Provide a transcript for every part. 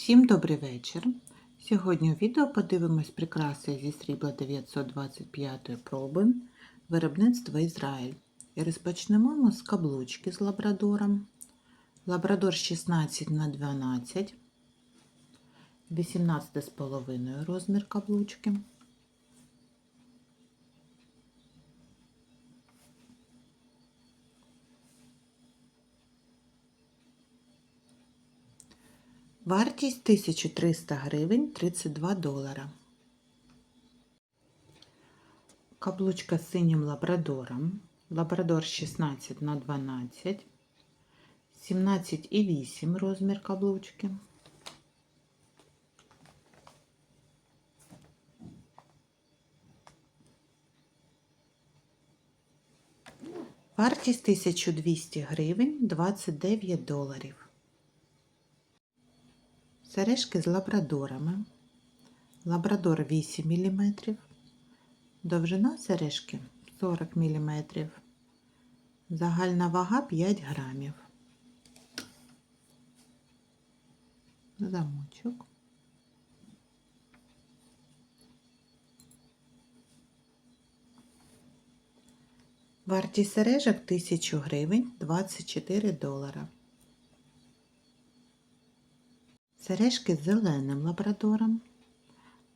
Всім добрий вечір. Сьогодні у відео подивимось прикраси зі срібла 925 проби виробництва Ізраїль. І розпочнемо ми з каблучки з лабрадором. Лабрадор 16 на 12, 18,5 розмір каблучки. Вартість 1300 гривень 32 долара. Каблучка з синім лабрадором. Лабрадор 16 на 12, 17,8 розмір каблучки. Вартість 1200 гривень 29 доларів. Сережки з лабрадорами. Лабрадор 8 мм. Довжина сережки 40 мм. Загальна вага 5 грамів. Замочок. Вартість сережок 1000 гривень 24 долара. Сережки з зеленим лабрадором.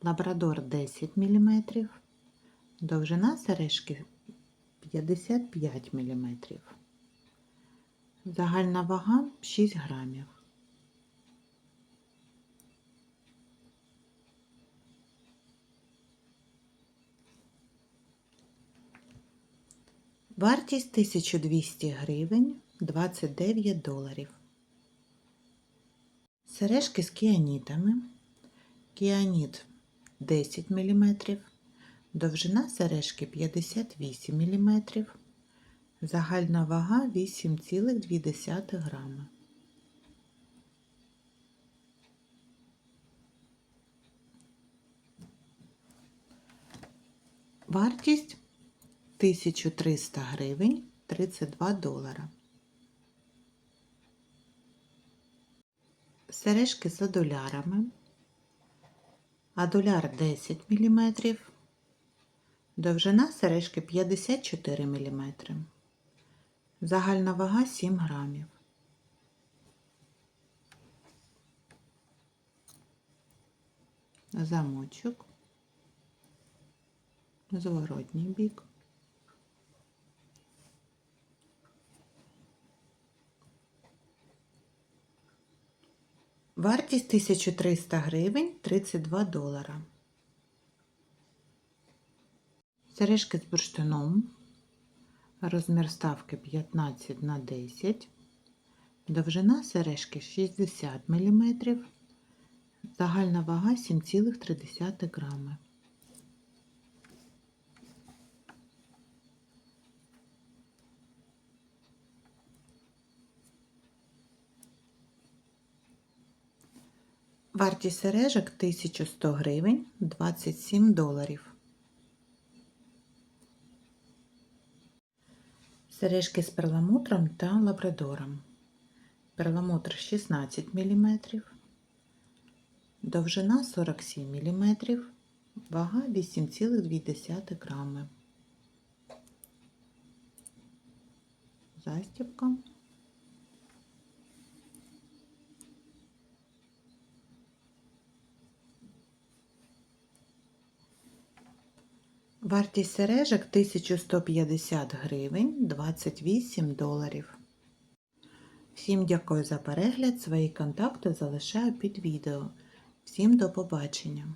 Лабрадор 10 мм. Довжина сережки 55 мм. Загальна вага 6 грамів. Вартість 1200 гривень 29 доларів. Сережки з кіанітами. Кіаніт 10 мм. Довжина сережки 58 мм. Загальна вага 8,2 грами. Вартість 1300 гривень 32 долара. Сережки з адулярами. Адуляр 10 мм. Довжина сережки 54 мм. Загальна вага 7 грамів. Замочок. Зворотній бік. Вартість 1300 гривень 32 долара. Сережки з бурштином. Розмір ставки 15 на 10. Довжина сережки 60 мм. Загальна вага 7,3 грами. Вартість сережок 1100 гривень 27 доларів. Сережки з перламутром та лабрадором. Перламутр 16 мм, довжина 47 мм, вага 8,2 грами. Застібка. Вартість сережок 1150 гривень 28 доларів. Всім дякую за перегляд. Свої контакти залишаю під відео. Всім до побачення!